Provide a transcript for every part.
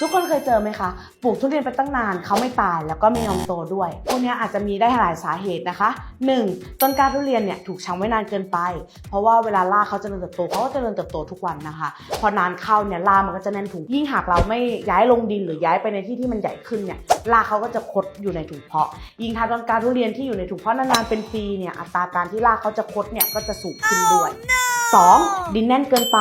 ทุกคนเคยเจอไหมคะ ปลูกทุเรียนไปตั้งนานเขาไม่ตายแล้วก็ไม่ยอมโตด้วยพวกเนี้ยอาจจะมีได้หลายสาเหตุนะคะ 1. ต้นกล้าทุเรียนเนี่ยถูกชังไว้นานเกินไป เพราะว่าเวลาราเขาเจริญเติบโตเขาก็เจริญเติบโตทุกวันนะคะ พอนานเข้าเนี่ยรามันก็จะแน่นถุงยิ่งหากเราไม่ย้ายลงดินหรือย้ายไปในที่ที่มันใหญ่ขึ้นเนี่ยราเขาก็จะคดอยู่ในถุงเพาะ ยิ่งถ้าต้นกล้าทุเรียนที่อยู่ในถุงเพาะนานๆเป็นปีเนี่ยอัตราการที่ราเขาจะคดเนี่ยก็จะสูงขึ้นด้วย 2. ดินแน่นเกินไป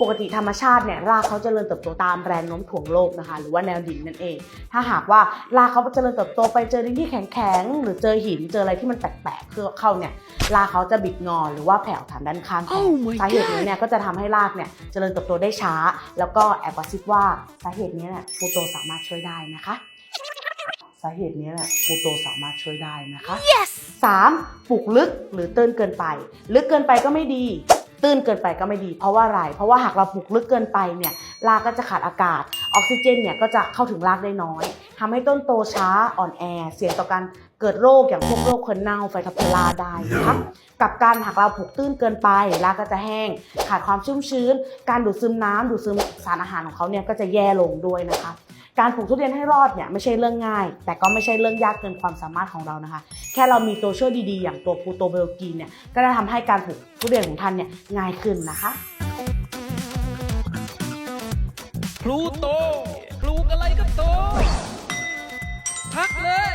ปกติธรรมชาติเนี่ยรากเขาจเจริญเติบโตตามแรงโน้มถ่วงโลกนะคะ หรือว่าแนวดิ่งนั่นเอง ถ้าหากว่ารากเขาเจริญเติบโตไปเจอดินที่แข็งๆหรือเจอหินเจออะไรที่มันแปลกๆคือเข้าเนี่ยรากเขาจะบิดงอหรือว่าแผ่วฐานด้านข้างแทน Oh my สาเหตุนี้เนี่ยก็จะทำให้รากเนี่ยเจริญเติบโตได้ช้า แล้วก็แอบกระซิบว่าสาเหตุนี้เนี่ยฟูโตสามารถช่วยได้นะคะสาเหตุนี้เนี่ยฟูโตสามารถช่วยได้นะคะ yes 3. ปลูกลึกหรือตื้นเกินไป ลึกเกินไปก็ไม่ดี ตื้นเกินไปก็ไม่ดี เพราะว่าอะไร เพราะว่าหากเราปลูกลึกเกินไปเนี่ยรากก็จะขาดอากาศ ออกซิเจนเนี่ยก็จะเข้าถึงรากได้น้อยทำให้ต้นโตช้าอ่อนแอ เสี่ยงต่อการเกิดโรคอย่างพวกโรคคนเน่าไฟทับพลาได้นะคะกับการหากเราปลูกตื้นเกินไปรากก็จะแห้ง ขาดความชุ่มชื้น การดูดซึมน้ำดูดซึมสารอาหารของเขาเนี่ยก็จะแย่ลงด้วยนะคะ การปลูกทุเรียนให้รอดเนี่ยไม่ใช่เรื่องง่าย แต่ก็ไม่ใช่เรื่องยากเกินความสามารถของเรานะคะ แค่เรามีตัวช่วยดีๆ อย่างตัวพูโตเบลกีนเนี่ยก็จะทำให้การปลูกทุเรียนของท่านเนี่ยง่ายขึ้นนะคะพลูโตปลูกอะไรก็โตพักเลย